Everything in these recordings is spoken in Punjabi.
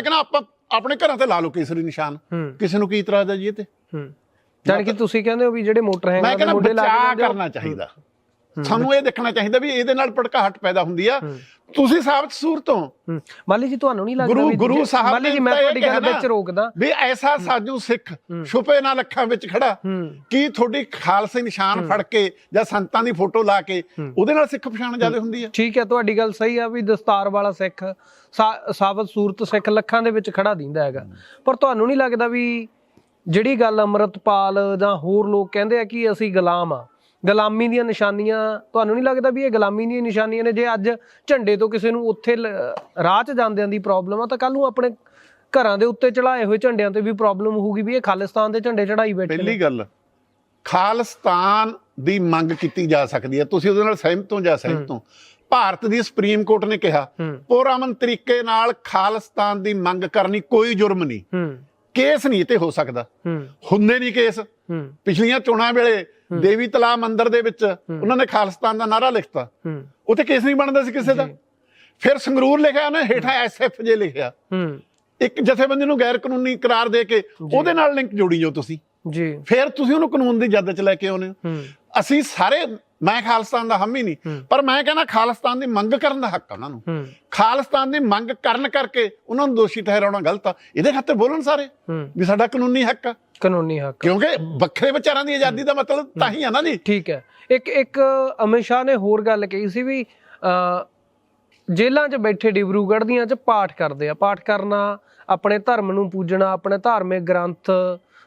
ਮੈਂ ਕਹਿੰਦਾ ਆਪਾਂ ਆਪਣੇ ਘਰਾਂ ਤੇ ਲਾ ਲਓ ਕੇਸਰੀ ਨਿਸ਼ਾਨ। ਕਿਸੇ ਨੂੰ ਕੀ ਇਤਰਾਜ਼ ਹੈ ਜੀ ਇਹ ਤੇ? ਹੂੰ। ਜਾਨ ਕਿ ਤੁਸੀਂ ਕਹਿੰਦੇ ਹੋ ਵੀ ਜਿਹੜੇ ਮੋਟਰ ਮੈਂ ਹੈਂਗਰ ਦੇ ਕਹਿੰਦਾ ਮੋਢੇ ਲਾ ਕੇ ਬਚਾਅ ਕਰਨਾ ਚਾਹੀਦਾ। ਸਾਨੂੰ ਇਹ ਦੇਖਣਾ ਚਾਹੀਦਾ ਵੀ ਇਹਦੇ ਨਾਲ ਭੜਕਾਹਟ ਪੈਦਾ ਹੁੰਦੀ ਆ। ਤੁਸੀਂ ਸਾਬਤ ਸੂਰਤੋਂ ਹੂੰ। ਮਾਲੀ ਜੀ ਤੁਹਾਨੂੰ ਨਹੀਂ ਲੱਗਦਾ ਗੁਰੂ ਵੀ ਗੁਰੂ ਸਾਹਿਬ ਮਾਲੀ ਜੀ ਮੈਂ ਤੁਹਾਡੀ ਗੱਲ ਵਿੱਚ ਰੋਕਦਾ। ਵੀ ਐਸਾ ਸਾਜੂ ਸਿੱਖ ਛੁਪੇ ਨਾਲ ਅੱਖਾਂ ਵਿੱਚ ਖੜਾ। ਕੀ ਤੁਹਾਡੀ ਖਾਲਸੇ ਨਿਸ਼ਾਨ ਫੜ ਕੇ ਜਾਂ ਸੰਤਾਂ ਦੀ ਫੋਟੋ ਲਾ ਕੇ ਉਹਦੇ ਨਾਲ ਸਿੱਖ ਪਛਾਣ ਜ਼ਿਆਦਾ ਹੁੰਦੀ ਆ? ਠੀਕ ਹੈ ਤੁਹਾਡੀ ਗੱਲ ਸਹੀ ਆ ਵੀ ਦਸਤਾਰ ਵਾਲਾ ਸਿੱਖ ਸਾਬਤ ਸੂਰਤ ਸਿੱਖ ਲੱਖਾਂ ਦੇ ਵਿੱਚ ਖੜਾ ਦਿੰਦਾ ਹੈਗਾ। ਪਰ ਤੁਹਾਨੂੰ ਨਹੀਂ ਲੱਗਦਾ ਵੀ ਜਿਹੜੀ ਗੱਲ ਅੰਮ੍ਰਿਤਪਾਲ ਜਾਂ ਹੋਰ ਲੋਕ ਕਹਿੰਦੇ ਆ ਕਿ ਅਸੀਂ ਗੁਲਾਮ ਆ? ਗੁਲਾਮੀ ਦੀਆਂ ਨਿਸ਼ਾਨੀਆਂ ਤੁਹਾਨੂੰ ਨਹੀਂ ਲੱਗਦਾ ਵੀ ਇਹ ਗੁਲਾਮੀ ਦੀਆਂ ਨਿਸ਼ਾਨੀਆਂ ਨੇ? ਜੇ ਅੱਜ ਝੰਡੇ ਤੋਂ ਕਿਸੇ ਨੂੰ ਉੱਥੇ ਰਾਹ 'ਚ ਜਾਂਦਿਆਂ ਦੀ ਪ੍ਰੋਬਲਮ ਆ ਤਾਂ ਕੱਲ ਨੂੰ ਆਪਣੇ ਘਰਾਂ ਦੇ ਉੱਤੇ ਚੜਾਏ ਹੋਏ ਝੰਡਿਆਂ ਤੇ ਵੀ ਪ੍ਰੋਬਲਮ ਹੋਊਗੀ ਵੀ ਇਹ ਖਾਲਿਸਤਾਨ ਦੇ ਝੰਡੇ ਚੜਾਈ ਬੈਠੇ ਪਹਿਲੀ ਗੱਲ ਖਾਲਿਸਤਾਨ ਦੀ ਮੰਗ ਕੀਤੀ ਜਾ ਸਕਦੀ ਹੈ। ਤੁਸੀਂ ਉਹਦੇ ਨਾਲ ਸਹਿਮਤ ਹੋ ਜਾਂ ਸਹਿਮਤ ਹੋ। ਭਾਰਤ ਦੀ ਸੁਪਰੀਮ ਕੋਰਟ ਨੇ ਕਿਹਾ ਪੁਰਅਮਨ ਤਰੀਕੇ ਨਾਲ ਖਾਲਿਸਤਾਨ ਦੀ ਮੰਗ ਕਰਨੀ ਕੋਈ ਜੁਰਮ ਨਹੀਂ। ਕੇਸ ਨਹੀਂ ਤੇ ਹੋ ਸਕਦਾ। ਹੁੰਦੇ ਨਹੀਂ ਕੇਸ। ਪਿਛਲੀਆਂ ਚੋਣਾਂ ਵੇਲੇ ਦੇਵੀ ਤਲਾ ਮੰਦਿਰ ਦੇ ਵਿੱਚ ਉਹਨਾਂ ਨੇ ਖਾਲਿਸਤਾਨ ਦਾ ਨਾਰਾ ਲਿਖਤਾ। ਉੱਥੇ ਕੇਸ ਨਹੀਂ ਬਣਦਾ ਸੀ ਕਿਸੇ ਦਾ। ਫਿਰ ਸੰਗਰੂਰ ਲਿਖਿਆ ਉਹਨੇ ਹੇਠਾਂ ਐਸਐਫ ਜੇ ਲਿਖਿਆ। ਇੱਕ ਜਥੇਬੰਦੀ ਨੂੰ ਗੈਰ ਕਾਨੂੰਨੀ ਕਰਾਰ ਦੇ ਕੇ ਉਹਦੇ ਨਾਲ ਲਿੰਕ ਜੋੜੀ ਜਾਓ ਤੁਸੀਂ। ਜੀ। ਫਿਰ ਤੁਸੀਂ ਉਹਨੂੰ ਕਾਨੂੰਨ ਦੀ ਜੱਦ ਚ ਲੈ ਕੇ ਆਉਨੇ ਹੂੰ। ਅਸੀਂ ਸਾਰੇ ਮੈਂ ਖਾਲਿਸਤਾਨ ਦਾ ਹਮੀ ਨਹੀਂ ਪਰ ਮੈਂ ਕਹਿੰਦਾ ਖਾਲਿਸਤਾਨ ਦੀ ਮੰਗ ਕਰਨ ਦਾ ਹੱਕ ਉਹਨਾਂ ਨੂੰ। ਹੂੰ। ਖਾਲਿਸਤਾਨ ਦੀ ਮੰਗ ਕਰਨ ਕਰਕੇ ਉਹਨਾਂ ਨੂੰ ਦੋਸ਼ੀ ਠਹਿਰਾਉਣਾ ਗਲਤ ਆ। ਇਹਦੇ ਖਾਤਰ ਬੋਲਣ ਸਾਰੇ ਹੂੰ। ਵੀ ਸਾਡਾ ਕਾਨੂੰਨੀ ਹੱਕ ਆ। ਕਾਨੂੰਨੀ ਹੱਕ ਕਿਉਂਕਿ ਵੱਖਰੇ ਵਿਚਾਰਾਂ ਦੀ ਆਜ਼ਾਦੀ ਦਾ ਮਤਲਬ ਤਾਂ ਹੀ ਆ ਨਾ ਜੀ। ਠੀਕ ਹੈ। ਇੱਕ ਇੱਕ ਅਮਿਤ ਸ਼ਾਹ ਨੇ ਹੋਰ ਗੱਲ ਕਹੀ ਸੀ ਵੀ ਅ, ਜੇਲ੍ਹਾਂ 'ਚ ਬੈਠੇ ਡਿਬਰੂਗੜ੍ਹ ਦੀਆਂ 'ਚ ਪਾਠ ਕਰਦੇ ਆ। ਪਾਠ ਕਰਨਾ ਆਪਣੇ ਧਰਮ ਨੂੰ ਪੂਜਣਾ ਆਪਣੇ ਧਾਰਮਿਕ ਗ੍ਰੰਥ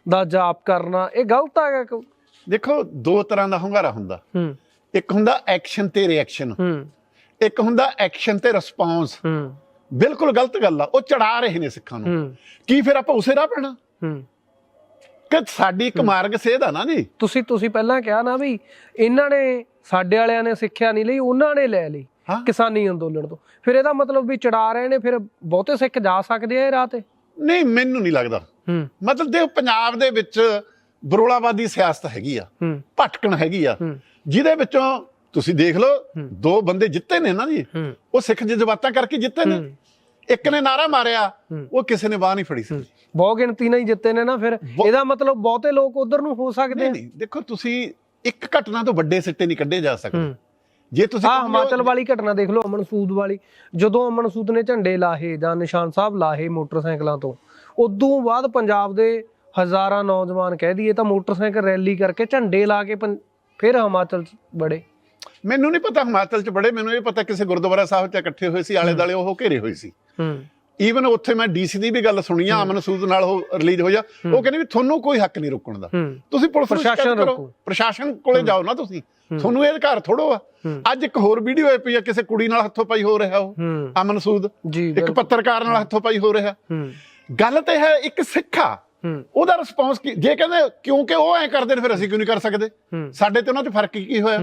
ਦਾ ਜਾਪ ਕਰਨਾ ਇਹ ਗਲਤ ਹੈਗਾ ਕਿ- ਦੇਖੋ ਦੋ ਤਰ੍ਹਾਂ ਦਾ ਹੁੰਗਾਰਾ ਹੁੰਦਾ। ਹੂੰ। ਇੱਕ ਹੁੰਦਾ ਐਕਸ਼ਨ ਤੇ ਰਿਐਕਸ਼ਨ ਹੂੰ। ਇੱਕ ਹੁੰਦਾ ਐਕਸ਼ਨ ਤੇ ਰਿਸਪੌਂਸ ਹੂੰ। ਬਿਲਕੁਲ ਗਲਤ ਗੱਲ ਆ ਉਹ ਚੜਾ ਰਹੇ ਨੇ ਸਿੱਖਾਂ ਨੂੰ। ਕੀ ਫਿਰ ਆਪਾਂ ਉਸੇ ਰਾਹ ਪੈਣਾ? ਹੂੰ। ਕਿ ਸਾਡੀ ਇੱਕ ਮਾਰਗ ਸੇਧ ਆ ਨਾ ਜੀ। ਤੁਸੀਂ ਤੁਸੀਂ ਪਹਿਲਾਂ ਕਿਹਾ ਨਾ ਵੀ ਇਹਨਾਂ ਨੇ ਸਾਡੇ ਵਾਲਿਆਂ ਨੇ ਸਿੱਖਿਆ ਨਹੀਂ ਲਈ ਉਹਨਾਂ ਨੇ ਲੈ ਲਈ ਕਿਸਾਨੀ ਅੰਦੋਲਨ ਤੋਂ। ਫਿਰ ਇਹਦਾ ਮਤਲਬ ਵੀ ਚੜਾ ਰਹੇ ਨੇ ਫਿਰ ਬਹੁਤੇ ਸਿੱਖ ਜਾ ਸਕਦੇ ਆ ਇਹ ਰਾਹ ਤੇ? ਨਹੀਂ ਮੈਨੂੰ ਨਹੀਂ ਲੱਗਦਾ। ਹੂੰ। ਮਤਲਬ ਦੇ ਪੰਜਾਬ ਦੇ ਵਿੱਚ ਬਰੋਲਾਵਾਦੀ ਸਿਆਸਤ ਹੈਗੀ ਆ ਭਟਕਣ ਹੈਗੀ ਆ। ਜਿਹਦੇ ਵਿੱਚੋਂ ਤੁਸੀਂ ਦੇਖ ਲਓ ਦੋ ਬੰਦੇ ਜਿੱਤੇ ਨੇ ਨਾ ਜੀ। ਉਹ ਸਿੱਖ ਜਜ਼ਬਾਤਾਂ ਕਰਕੇ ਜਿੱਤੇ ਨੇ। ਇੱਕ ਨੇ ਨਾਰਾ ਮਾਰਿਆ। ਉਹ ਕਿਸੇ ਨੇ ਬਾਹ ਨਹੀਂ ਫੜੀ ਸੀ। ਬਹੁ ਗਿਣਤੀ ਨਾਲ ਹੀ ਜਿੱਤੇ ਨੇ ਨਾ ਫਿਰ। ਇਹਦਾ ਮਤਲਬ ਬਹੁਤੇ ਲੋਕ ਉਧਰ ਨੂੰ ਹੋ ਸਕਦੇ ਨਹੀਂ ਦੇਖੋ ਤੁਸੀਂ ਇੱਕ ਘਟਨਾ ਤੋਂ ਵੱਡੇ ਸਿੱਟੇ ਨਹੀਂ ਕੱਢੇ ਜਾ ਸਕਦੇ। ਜੇ ਤੁਸੀਂ ਆ ਹਿਮਾਚਲ ਵਾਲੀ ਘਟਨਾ ਦੇਖ ਲਓ ਅਮਨ ਸੂਦ ਵਾਲੀ। ਜਦੋਂ ਅਮਨ ਸੂਦ ਨੇ ਝੰਡੇ ਲਾਹੇ ਜਾਂ ਨਿਸ਼ਾਨ ਸਾਹਿਬ ਲਾਹੇ ਮੋਟਰਸਾਈਕਲਾਂ ਤੋਂ ਉਦੋਂ ਬਾਅਦ ਪੰਜਾਬ ਦੇ ਹਜ਼ਾਰਾਂ ਨੌਜਵਾਨ ਕਹਿ ਦਈਏ ਤਾਂ ਮੋਟਰਸਾਈਕਲ ਰੈਲੀ ਕਰਕੇ ਝੰਡੇ ਲਾ ਕੇ ਫਿਰ ਹਿਮਾਚਲ ਚ ਬੜੇ ਮੈਨੂੰ ਨਹੀਂ ਪਤਾ ਹਿਮਾਚਲ ਚ ਬੜੇ ਮੈਨੂੰ ਇਹ ਪਤਾ ਕਿਸੇ ਗੁਰਦੁਆਰਾ ਸਾਹਿਬ ਚ ਇਕੱਠੇ ਹੋਏ ਸੀ ਆਲੇ ਦਾਲੇ ਉਹ ਘੇਰੇ ਹੋਏ ਸੀ। ਹੂੰ। ਈਵਨ ਉੱਥੇ ਮੈਂ ਡੀਸੀ ਦੀ ਵੀ ਗੱਲ ਸੁਣੀ ਆ ਅਮਨ ਸੂਦ ਨਾਲ ਉਹ ਰਿਲੀਜ਼ ਹੋਇਆ ਉਹ ਕਹਿੰਦੇ ਵੀ ਤੁਹਾਨੂੰ ਕੋਈ ਹੱਕ ਨਹੀਂ ਰੁਕਣ ਦਾ। ਤੁਸੀਂ ਪੁਲਿਸ ਪ੍ਰਸ਼ਾਸਨ ਰੋਕੋ। ਪ੍ਰਸ਼ਾਸਨ ਕੋਲੇ ਜਾਓ ਨਾ ਤੁਸੀਂ। ਤੁਹਾਨੂੰ ਇਹ ਅਧਿਕਾਰ ਥੋੜੋ ਆ। ਅੱਜ ਇੱਕ ਹੋਰ ਵੀਡੀਓ ਆਈ ਪਈ ਆ ਕਿਸੇ ਕੁੜੀ ਨਾਲ ਹੱਥੋਂ ਪਾਈ ਹੋ ਰਿਹਾ ਉਹ ਅਮਨ ਸੂਦ। ਇੱਕ। ਪੱਤਰਕਾਰ ਨਾਲ ਹੱਥੋਂ ਪਾਈ ਹੋ ਰਿਹਾ। ਗੱਲ ਤੇ ਹੈ ਇੱਕ ਸਿੱਖਾ ਉਹਦਾ ਰਿਸਪੌਂਸ ਕੀ ਜੇ ਕਹਿੰਦੇ ਕਿਉਂਕਿ ਉਹ ਐ ਕਰਦੇ ਨੇ ਫਿਰ ਅਸੀਂ ਕਿਉਂ ਨਹੀਂ ਕਰ ਸਕਦੇ? ਸਾਡੇ ਤੇ ਉਹਨਾਂ 'ਚ ਫ਼ਰਕ ਕੀ ਹੋਇਆ?